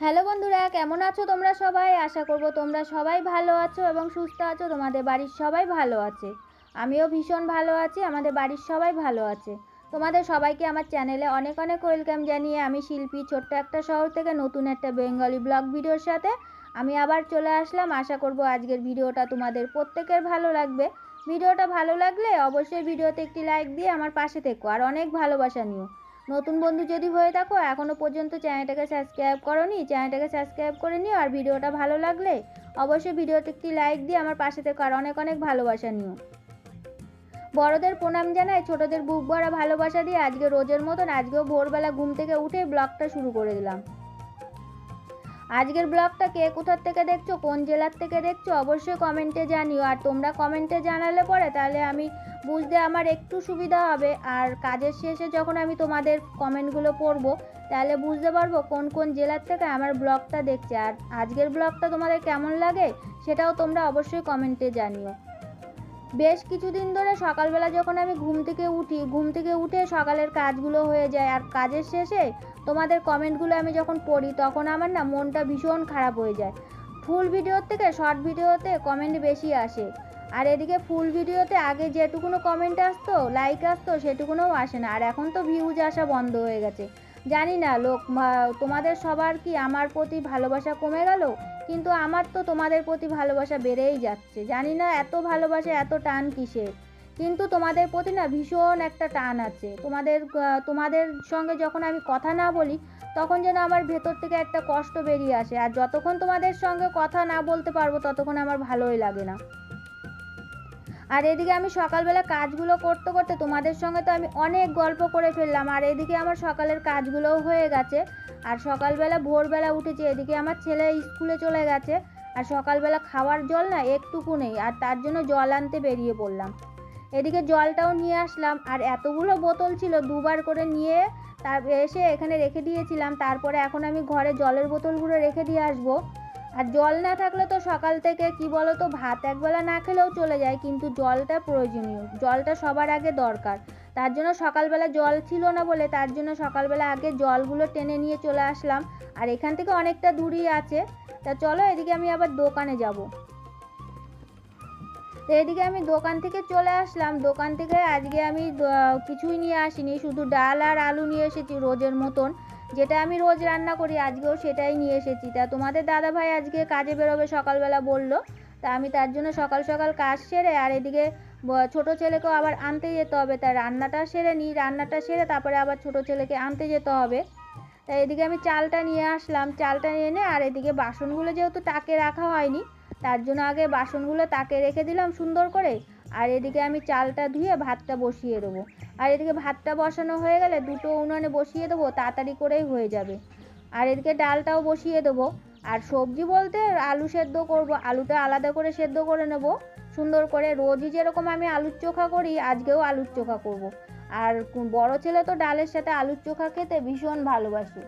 Hello বন্ধুরা, কেমন আছো তোমরা সবাই? আশা করব তোমরা সবাই ভালো আছো এবং সুস্থ আছো, তোমাদের বাড়ির সবাই ভালো আছে। আমিও ভীষণ ভালো আছি, আমাদের বাড়ির সবাই ভালো আছে। তোমাদের সবাইকে আমার চ্যানেলে অনেক অনেক ওয়েলকাম জানিয়ে আমি শিল্পী, ছোট্ট একটা শহর থেকে নতুন একটা বেঙ্গলি ব্লগ ভিডিওর সাথে আমি আবার চলে আসলাম। আশা করব আজকের ভিডিওটা তোমাদের প্রত্যেকের ভালো লাগবে। ভিডিওটা ভালো লাগলে অবশ্যই ভিডিওতে একটি লাইক দিয়ে আমার পাশে থেকো, আর অনেক ভালোবাসা নিও। নতুন বন্ধু যদি হয়ে থাকো এখনও পর্যন্ত চ্যানেলটাকে সাবস্ক্রাইব করোনি, চ্যানেলটাকে সাবস্ক্রাইব করে নিও। আর ভিডিওটা ভালো লাগলে অবশ্যই ভিডিওতে একটি লাইক দিয়ে আমার পাশে থেকে। আর অনেক অনেক ভালোবাসা নিও। বড়দের প্রণাম জানাই, ছোটদের বুক ভরা ভালোবাসা দিয়ে আজকে রোজের মতন, আজকেও ভোরবেলা ঘুম থেকে উঠে ব্লগটা শুরু করে দিলাম। আজকের ব্লগটা কে কোথার থেকে দেখছ, কোন জেলার থেকে দেখছ, অবশ্যই কমেন্টে জানিও। আর তোমরা কমেন্টে জানালে পরে তাহলে আমি বুঝতে আমার একটু সুবিধা হবে। আর কাজের শেষে যখন আমি তোমাদের কমেন্টগুলো পড়ব, তাহলে বুঝতে পারব কোন কোন জেলার থেকে আমার ব্লগটা দেখছে। আর আজকের ব্লগটা তোমাদের কেমন লাগে, সেটাও তোমরা অবশ্যই কমেন্টে জানিও। বেশ কিছুদিন ধরে সকালবেলা যখন আমি ঘুম থেকে উঠি, ঘুম থেকে উঠে সকালের কাজগুলো হয়ে যায় আর কাজের শেষে তোমাদের কমেন্টগুলো আমি যখন পড়ি, তখন আমার না মনটা ভীষণ খারাপ হয়ে যায়। ফুল ভিডিওর থেকে শর্ট ভিডিওতে কমেন্ট বেশি আসে। আর এদিকে ফুল ভিডিওতে আগে যেটুকুনো কমেন্ট আসতো লাইক আসতো, সেটুকুনোও আসে না। আর এখন তো ভিউজ আসা বন্ধ হয়ে গেছে। জানি না, লোক, তোমাদের সবার কি আমার প্রতি ভালোবাসা কমে গেল? কিন্তু আমার তো তোমাদের প্রতি ভালোবাসা বেড়েই যাচ্ছে। জানি না এত ভালোবাসা এত টান কিসের। কিন্তু তোমাদের প্রতি না ভীষণ একটা টান আছে। তোমাদের তোমাদের সঙ্গে যখন আমি কথা না বলি, তখন যেন আমার ভেতর থেকে একটা কষ্ট বেরিয়ে আসে। আর যতক্ষণ তোমাদের সঙ্গে কথা না বলতে পারব, ততক্ষণ আমার ভালোই লাগে না। আর এদিকে আমি সকালবেলা কাজগুলো করতে করতে তোমাদের সঙ্গে তো আমি অনেক গল্প করে ফেললাম, আর এদিকে আমার সকালের কাজগুলোও হয়ে গেছে। আর সকালবেলা, ভোরবেলা উঠেছি, এদিকে আমার ছেলে স্কুলে চলে গেছে, আর সকালবেলা খাওয়ার জল না একটুকু নেই, আর তার জন্য জল আনতে বেরিয়ে পড়লাম। এদিকে জলটাও নিয়ে আসলাম, আর এতগুলো বোতল ছিল দুবার করে নিয়ে তার এসে এখানে রেখে দিয়েছিলাম, তারপরে এখন আমি ঘরে জলের বোতলগুলো রেখে দিয়ে আসব। আর জল না থাকলে তো সকাল থেকে, কি বলো তো ভাত একবেলা না খেলেও চলে যায়, কিন্তু জলটা প্রয়োজনীয়। জলটা সবার আগে দরকার। তার জন্য সকালবেলা জল ছিল না বলে তার জন্য সকালবেলা আগে জলগুলো টেনে নিয়ে চলে আসলাম। আর এখান থেকে অনেকটা দূরই আছে। তা চলো, এদিকে আমি আবার দোকানে যাব। তো এদিকে আমি দোকান থেকে চলে আসলাম। দোকান থেকে আজকে আমি কিছুই নিয়ে আসিনি। শুধু ডাল আর আলু নিয়ে এসেছি, রোজের মতন। যেটা আমি রোজ রান্না করি, আজকেও সেটাই নিয়ে এসেছি। তা তোমাদের দাদা ভাই আজকে কাজে বেরোবে সকালবেলা বলল, তা আমি তার জন্য সকাল সকাল কাজ সেরে আর এদিকে ছোট ছেলেকেও আবার আনতে যেতে হবে। তা রান্নাটা সেরে নিই রান্নাটা সেরে তারপরে আবার ছোট ছেলেকে আনতে যেতে হবে। তাই এদিকে আমি চালটা নিয়ে আসলাম। চালটা এনে আর এদিকে বাসনগুলো যেহেতু তাকে রাখা হয়নি, তার জন্য আগে বাসনগুলো তাকে রেখে দিলাম সুন্দর করে। আর এদিকে আমি চালটা ধুয়ে ভাতটা বসিয়ে দেবো। আর এদিকে ভাতটা বসানো হয়ে গেলে দুটো উনুনে বসিয়ে দেবো, তাড়াতাড়ি করেই হয়ে যাবে। আর এদিকে ডালটাও বসিয়ে দেবো। আর সবজি বলতে আলু সেদ্ধ করব। আলুটা আলাদা করে সেদ্ধ করে নেব। সুন্দর করে রোজই যেরকম আমি আলুর চোখা করি, আজকেও আলুর চোখা করব। আর বড় ছেলে তো ডালের সাথে আলুর চোখা খেতে ভীষণ ভালোবাসে।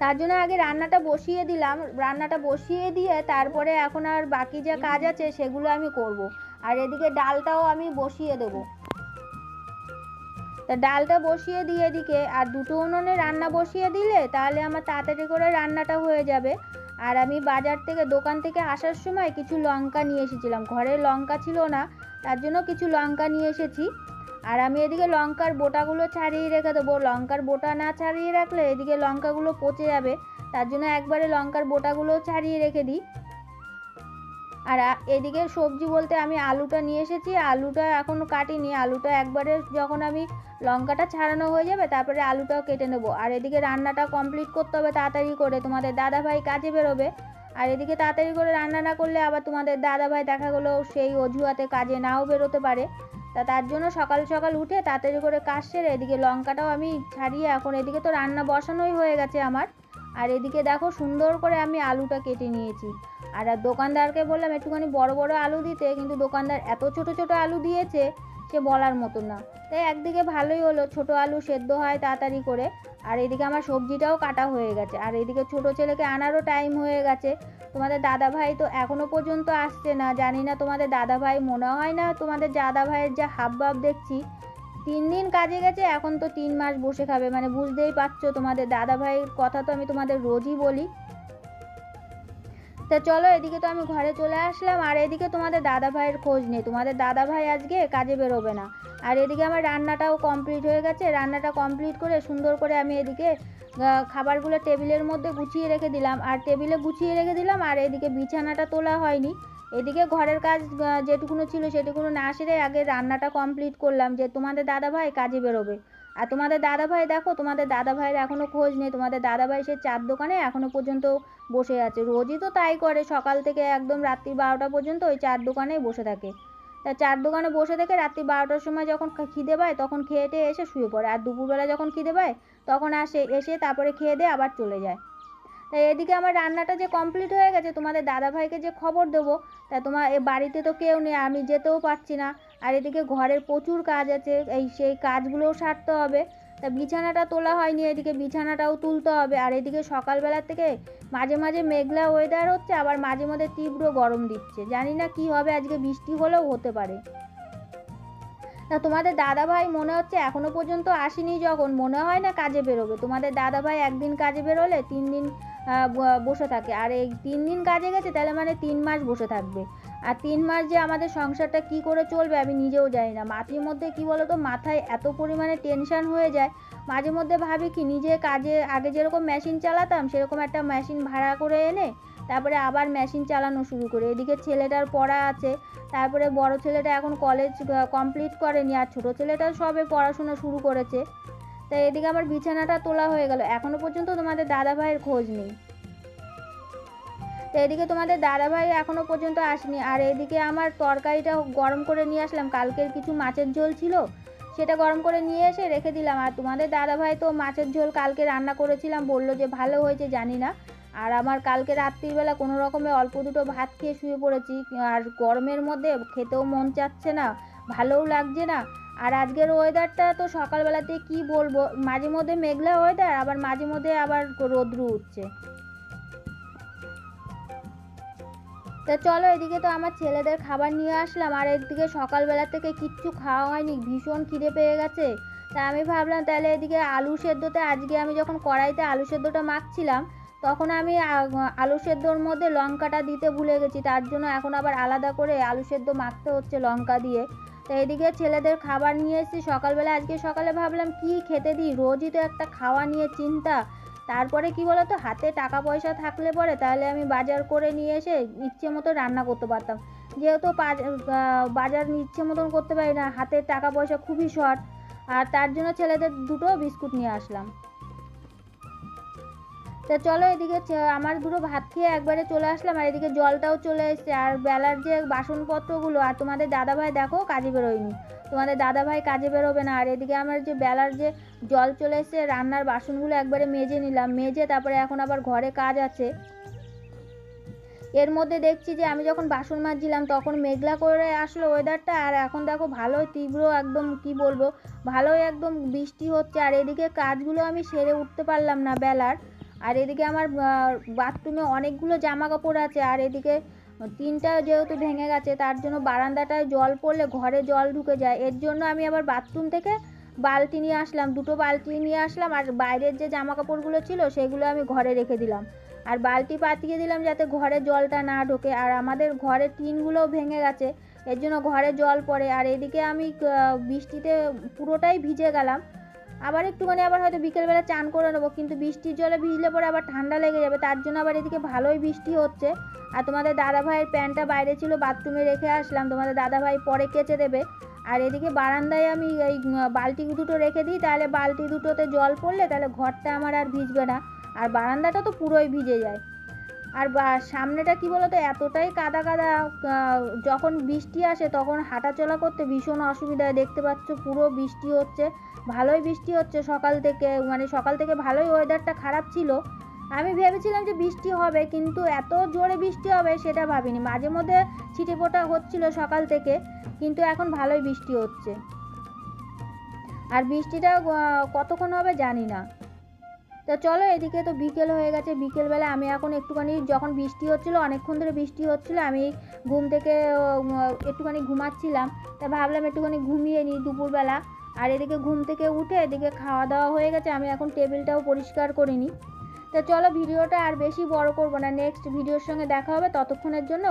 তার জন্য আগে রান্নাটা বসিয়ে দিলাম। রান্নাটা বসিয়ে দিয়ে তারপরে এখন আর বাকি যা কাজ আছে সেগুলো আমি করব। আর এদিকে ডালটাও আমি বসিয়ে দেবো। তা ডালটা বসিয়ে দিয়ে এদিকে আর দুটো উনুনে রান্না বসিয়ে দিলে তাহলে আমার তাড়াতাড়ি করে রান্নাটা হয়ে যাবে। আর আমি বাজার থেকে, দোকান থেকে আসার সময় কিছু লঙ্কা নিয়ে এসেছিলাম। ঘরে লঙ্কা ছিল না, তার জন্য কিছু লঙ্কা নিয়ে এসেছি। আর আমি এদিকে লঙ্কার বোটাগুলো ছাড়িয়ে রেখে দেবো। লঙ্কার বোটা না ছাড়িয়ে রাখলে এদিকে লঙ্কাগুলো পচে যাবে, তার জন্য একবারে লঙ্কার বোটাগুলো ছাড়িয়ে রেখে দিই। আর এদিকে সবজি বলতে আমি আলুটা নিয়ে এসেছি, আলুটা এখনও কাটিনি। আলুটা একবারে যখন আমি লঙ্কাটা ছাড়ানো হয়ে যাবে, তারপরে আলুটাও কেটে নেব। আর এদিকে রান্নাটা কমপ্লিট করতে হবে তাড়াতাড়ি করে, তোমাদের দাদা ভাই কাজে বেরোবে। আর এদিকে তাড়াতাড়ি করে রান্না না করলে আবার তোমাদের দাদা ভাই দেখা গেলো সেই অজুহাতে কাজে নাও বেরোতে পারে। তা তার জন্য সকাল সকাল উঠে তাড়াতাড়ি করে কাজ সেরে এদিকে লঙ্কাটাও আমি ছাড়িয়ে এখন এদিকে তো রান্না বসানোই হয়ে গেছে আমার। আর এদিকে দেখো সুন্দর করে আমি আলুটা কেটে নিয়েছি। আর দোকানদারকে বললাম, একটুখানি বড় বড় আলু দিতে। কিন্তু দোকানদার এত ছোট ছোট আলু দিয়েছে সে বলার মতো না। তাই একদিকে ভালোই হলো, ছোট আলু সেদ্ধ হয় তাড়াতাড়ি করে। আর এদিকে আমার সবজিটাও কাটা হয়ে গেছে। আর এদিকে ছোট ছেলেকে আনারও টাইম হয়ে গেছে। তোমাদের দাদা ভাই তো এখনও পর্যন্ত আসছে না। জানি না তোমাদের দাদা ভাই মনে হয় না তোমাদের দাদা ভাইয়ের যা হাব ভাব দেখছি তিন দিন কাজে গেছে, এখন তো তিন মাস বসে খাবে। মানে বুঝতেই পারছ তোমাদের দাদা ভাইয়ের কথা তো আমি তোমাদের রোজই বলি। তা চলো, এদিকে তো আমি ঘরে চলে আসলাম, আর এদিকে তোমাদের দাদা ভাইয়ের খোঁজ নেই। তোমাদের দাদা ভাই আজকে কাজে বেরোবে না। আর এদিকে আমার রান্নাটাও কমপ্লিট হয়ে গেছে। রান্নাটা কমপ্লিট করে, সুন্দর করে আমি এদিকে খাবারগুলো টেবিলের মধ্যে গুছিয়ে রেখে দিলাম। আর টেবিলে গুছিয়ে রেখে দিলাম, আর এদিকে বিছানাটা তোলা হয়নি। এদিকে ঘরের কাজ যেটুকুনো ছিল সেটুকুনো না সেরে আগে রান্নাটা কমপ্লিট করলাম যে তোমাদের দাদা ভাই কাজে বেরোবে। আর তোমাদের দাদা ভাই দেখো, তোমাদের দাদা ভাইয়ের এখনও খোঁজ নেই, তোমাদের দাদা ভাই সে চার দোকানে এখনও পর্যন্ত বসে আছে। রোজই তো তাই করে, সকাল থেকে একদম রাত্রি বারোটা পর্যন্ত ওই চার দোকানেই বসে থাকে। তা চার দোকানে বসে থেকে রাত্রি বারোটার সময় যখন খিদে পায় তখন খেয়ে টেয়ে এসে শুয়ে পড়ে। আর দুপুরবেলা যখন খিদে পায় তখন আসে, এসে তারপরে খেয়ে দিয়ে আবার চলে যায়। এদিকে আমার রান্নাটা যে কমপ্লিট হয়ে গেছে, তোমাদের দাদা ভাইকে যে খবর দেবো, তা তোমার এ বাড়িতে তো কেউ নেই, আমি যেতেও পারছি না। আর এদিকে ঘরের প্রচুর কাজ আছে, এই সেই কাজগুলোও সারতে হবে। তা বিছানাটা তোলা হয়নি, এদিকে বিছানাটাও তুলতে হবে। আর এদিকে সকালবেলা থেকে মাঝে মাঝে মেঘলা ওয়েদার হচ্ছে, আবার মাঝে মাঝে তীব্র গরম দিচ্ছে। জানি না কি হবে, আজকে বৃষ্টি হলেও হতে পারে। তা তোমাদের দাদা ভাই মনে হচ্ছে এখনও পর্যন্ত আসেনি যখন, মনে হয় না কাজে বেরোবে। তোমাদের দাদা ভাই একদিন কাজে বেরোলে, তিন দিন বসে থাকে। আর এই তিন দিন কাজে গেছে, তাহলে মানে তিন মাস বসে থাকবে। আর তিন মাস যে আমাদের সংসারটা কি করে চলবে আমি নিজেও জানি না। মাটির মধ্যে কি বলো তো মাথায় এত পরিমাণে টেনশন হয়ে যায়। মাঝে মধ্যে ভাবি কি, নিজে কাজে, আগে যেরকম মেশিন চালাতাম, সেরকম একটা মেশিন ভাড়া করে এনে, তারপরে আবার মেশিন চালানো শুরু করে। এদিকে ছেলেটার পড়া আছে, তারপরে বড় ছেলেটা এখন কলেজ কমপ্লিট করেনি। আর ছোটো ছেলেটা সবে পড়াশোনা শুরু করেছে। তাই এদিকে আমার বিছানাটা তোলা হয়ে গেল। এখনও পর্যন্ত তোমাদের দাদা ভাইয়ের খোঁজ নেই। তো এদিকে তোমাদের দাদা ভাই এখনও পর্যন্ত আসেনি। আর এদিকে আমার তরকারিটা গরম করে নিয়ে আসলাম। কালকের কিছু মাছের ঝোল ছিল, সেটা গরম করে নিয়ে এসে রেখে দিলাম। আর তোমাদের দাদা ভাই তো মাছের ঝোল কালকে রান্না করেছিলাম, বলল যে ভালো হয়েছে, জানি না। আর আমার কালকে রাত্রিবেলা কোনো রকমে অল্প দুটো ভাত খেয়ে শুয়ে পড়েছি। আর গরমের মধ্যে খেতেও মন চাচ্ছে না, ভালোও লাগছে না। আর আজকের ওয়েদারটা তো সকালবেলাতে কি বলব? মাঝে মধ্যে মেঘলা ওয়েদার আবার মাঝে মধ্যে আবার রোদ্রু উঠছে। তা চলো, এদিকে তো আমার ছেলেদের খাবার নিয়ে আসলাম, আর এদিকে সকালবেলা থেকে কিচ্ছু খাওয়া হয়নি, ভীষণ খিদে পেয়ে গেছে। তা আমি ভাবলাম, তাহলে এদিকে আলু সেদ্ধতে আজকে আমি যখন কড়াইতে আলু সেদ্ধটা মাখছিলাম, তখন আমি আলু সেদ্ধর মধ্যে লঙ্কাটা দিতে ভুলে গেছি, তার জন্য এখন আবার আলাদা করে আলু সেদ্ধ মাখতে হচ্ছে লঙ্কা দিয়ে। তো এদিকে ছেলেদের খাবার নিয়ে এসেছি সকালবেলা, আজকে সকালে ভাবলাম কি খেতে দিই? রোজই তো একটা খাওয়া নিয়ে চিন্তা। তারপরে কি বলতো? হাতে টাকা পয়সা থাকলে পরে তাহলে আমি বাজার করে নিয়ে এসে ইচ্ছে মতো রান্না করতে পারতাম। যেহেতু বাজ- বাজার ইচ্ছে মতন করতে পারি না, হাতে টাকা পয়সা খুবই শর্ট। আর তার জন্য ছেলেদের দুটো বিস্কুট নিয়ে আসলাম। তা চলো এদিকে আমার দুটো ভাত খেয়ে একবারে চলে আসলাম, আর এদিকে জলটাও চলে এসেছে। আর বেলার যে বাসনপত্রগুলো, আর তোমাদের দাদাভাই দেখো কাজে বেরোয়নি। তোমাদের দাদাভাই কাজে বেরোবে না। আর এদিকে আমার যে বেলার যে জল চলে এসেছে, রান্নার বাসনগুলো একবারে মেজে নিলাম। মেজে তারপরে এখন আবার ঘরে কাজ আছে। এর মধ্যে দেখছি যে, আমি যখন বাসন মাজছিলাম, তখন মেঘলা করে আসলো ওয়েদারটা আর এখন দেখো ভালোই, তীব্র একদম, কি বলব? ভালোই একদম বৃষ্টি হচ্ছে। আর এদিকে কাজগুলো আমি সেরে উঠতে পারলাম না বেলার। আর এদিকে আমার বাথরুমে অনেকগুলো জামা কাপড় আছে, আর এদিকে তিনটা যেহেতু ভেঙে গেছে, তার জন্য বারান্দাটায় জল পড়লে ঘরে জল ঢুকে যায়। এর জন্য আমি আবার বাথরুম থেকে বালতি নিয়ে আসলাম, দুটো বালতি নিয়ে আসলাম, আর বাইরের যে জামা কাপড়গুলো ছিল সেগুলো আমি ঘরে রেখে দিলাম। আর বালতি পাতিয়ে দিলাম যাতে ঘরে জলটা না ঢোকে। আর আমাদের ঘরের টিনগুলোও ভেঙে গেছে, এর জন্য ঘরে জল পড়ে। আর এদিকে আমি বৃষ্টিতে পুরোটাই ভিজে গেলাম। আবার একটুখানি আবার হয়তো বিকেলবেলা চান করে নেব, কিন্তু বৃষ্টির জলে ভিজলে পরে আবার ঠান্ডা লেগে যাবে, তার জন্য আবার এদিকে ভালোই বৃষ্টি হচ্ছে। আর তোমাদের দাদা ভাইয়ের প্যান্টটা বাইরে ছিল, বাথরুমে রেখে আসলাম, তোমাদের দাদা ভাই পরে কেচে দেবে। আর এদিকে বারান্দায় আমি এই বালতি দুটো রেখে দিই, তাহলে বালতি দুটোতে জল পড়লে তাহলে ঘরটা আমার আর ভিজবে না। আর বারান্দাটা তো পুরোই ভিজে যায়। আর সামনেটা কি বলতো, এতটাই কাদা কাদা যখন বৃষ্টি আসে তখন হাঁটাচলা করতে ভীষণ অসুবিধা দেখতে পাচ্ছ পুরো বৃষ্টি হচ্ছে, ভালোই বৃষ্টি হচ্ছে সকাল থেকে মানে সকাল থেকে ভালোই ওয়েদারটা খারাপ ছিল। আমি ভেবেছিলাম যে বৃষ্টি হবে, কিন্তু এত জোরে বৃষ্টি হবে সেটা ভাবিনি। মাঝে মধ্যে ছিটেফোঁটা হচ্ছিল সকাল থেকে, কিন্তু এখন ভালোই বৃষ্টি হচ্ছে। আর বৃষ্টিটা কতক্ষণ হবে জানি না। তো চলো এদিকে তো বিকেল হয়ে গেছে। বিকেলবেলা আমি এখন একটুখানি যখন বৃষ্টি হচ্ছিল, অনেকক্ষণ ধরে বৃষ্টি হচ্ছিল, আমি ঘুম থেকে একটুখানি ঘুমাচ্ছিলাম। তা ভাবলাম একটুখানি ঘুমিয়ে নিই দুপুরবেলা। আর এদিকে ঘুম থেকে উঠে এদিকে খাওয়া দাওয়া হয়ে গেছে, আমি এখন টেবিলটাও পরিষ্কার করে করিনি তো চলো ভিডিওটা আর বেশি বড় করব না, নেক্সট ভিডিওর সঙ্গে দেখা হবে, ততক্ষণের জন্য